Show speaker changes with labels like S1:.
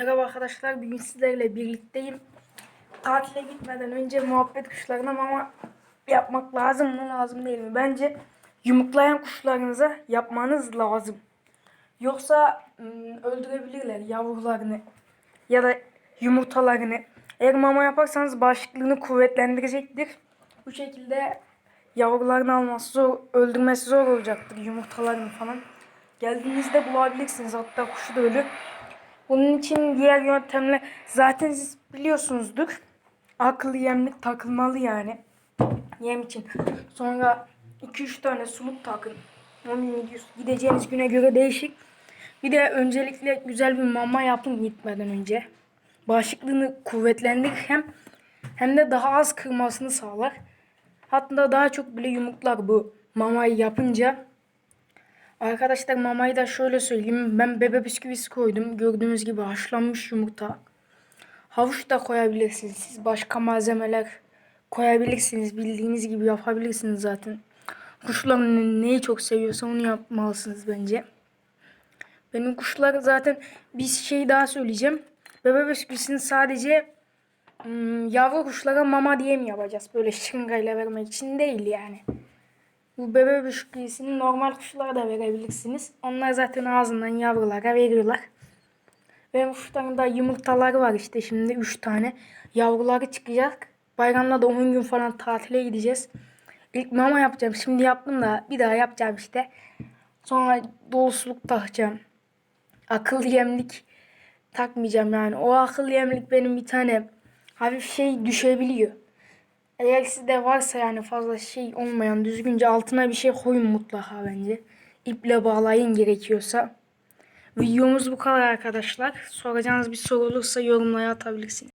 S1: Merhaba arkadaşlar, bugün sizlerle birlikteyim. Tatile gitmeden önce muhabbet kuşlarına mama yapmak lazım mı lazım değil mi? Bence yumurtlayan kuşlarınıza yapmanız lazım. Yoksa ım, öldürebilirler yavrularını ya da yumurtalarını. Eğer mama yaparsanız bağışıklığını kuvvetlendirecektir. Bu şekilde yavrularını alması zor, öldürmesi zor olacaktır yumurtalarını falan. Geldiğinizde bulabilirsiniz hatta kuşu da ölür. Bunun için diğer yöntemle zaten siz biliyorsunuzdur. Akıllı yemlik takılmalı yani. Yem için. Sonra 2-3 tane suluk takın. Onun gideceğiniz güne göre değişik. Bir de öncelikle güzel bir mama yapın gitmeden önce. Bağışıklığını kuvvetlendirir hem hem de daha az kırmasını sağlar. Hatta daha çok bile yumurtlar bu mamayı yapınca. Arkadaşlar mamayı da şöyle söyleyeyim. Ben bebe bisküvisi koydum. Gördüğünüz gibi haşlanmış yumurta. Havuç da koyabilirsiniz. Siz başka malzemeler koyabilirsiniz. Bildiğiniz gibi yapabilirsiniz zaten. Kuşların neyi çok seviyorsa onu yapmalısınız bence. Benim kuşlar zaten bir şey daha söyleyeceğim. Bebe bisküvisini sadece ım, yavru kuşlara mama diye mi yapacağız? Böyle şırıngayla vermek için değil yani. Bu bebe bisküvisini normal kuşlara da verebilirsiniz. Onlar zaten ağzından yavrulara veriyorlar. Benim kuşlarımda yumurtaları var işte şimdi 3 tane. Yavruları çıkacak. Bayramda da 10 gün falan tatile gideceğiz. İlk mama yapacağım. Şimdi yaptım da bir daha yapacağım işte. Sonra dolusuluk takacağım. Akıllı yemlik takmayacağım yani. O akıllı yemlik benim bir tane hafif şey düşebiliyor. Eğer sizde varsa yani fazla şey olmayan düzgünce altına bir şey koyun mutlaka bence. İple bağlayın gerekiyorsa. Videomuz bu kadar arkadaşlar. Soracağınız bir soru olursa yorumlara atabilirsiniz.